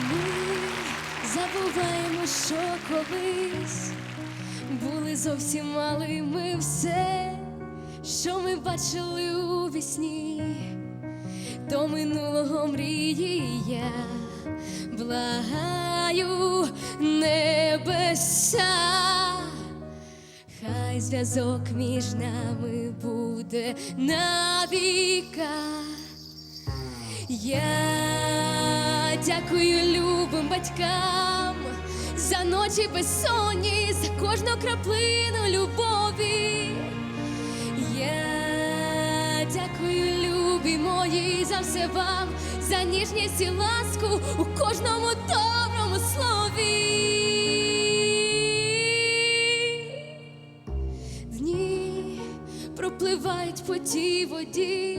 Ми забуваємо, що колись були зовсім малими все, що ми бачили у вісні, до минулого мрії я благаю небеса. Хай зв'язок між нами буде навіка. Я дякую любим батькам за ночі безсонні, за кожну краплину любові. Я дякую, любі мої, за все вам, за ніжність і ласку у кожному доброму слові. Дні пропливають по тій воді,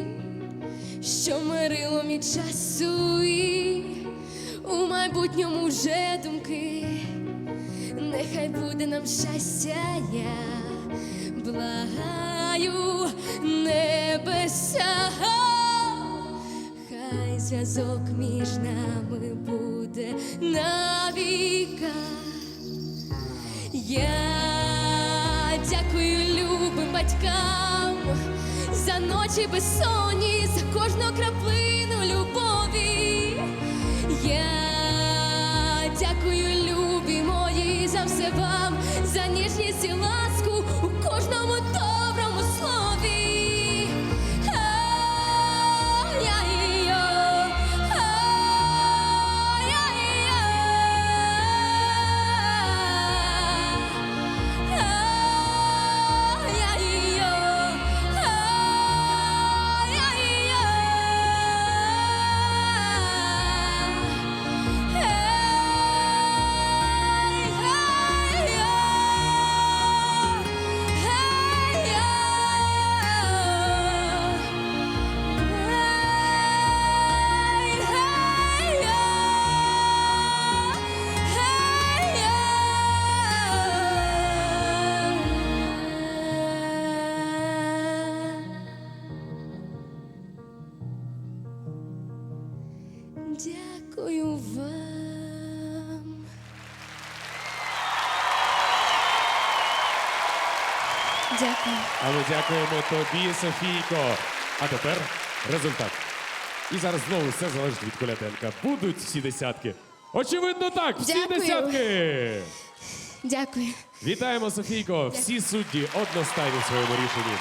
що мирило від часу і у майбутньому вже думки. Нехай буде нам щастя, я благаю небеса. Хай зв'язок між нами буде навіка. Я дякую любим батькам за ночі безсонні, за кожну краплину вам, за ніжність і ласку у кожному Дякую вам. Дякую. А ми дякуємо тобі, Софійко. А тепер результат. І зараз знову все залежить від Коляденка. Будуть всі десятки. Очевидно, так, всі Дякую. десятки. Дякую. Вітаємо, Софійко. Всі судді одностайні в своєму рішенні.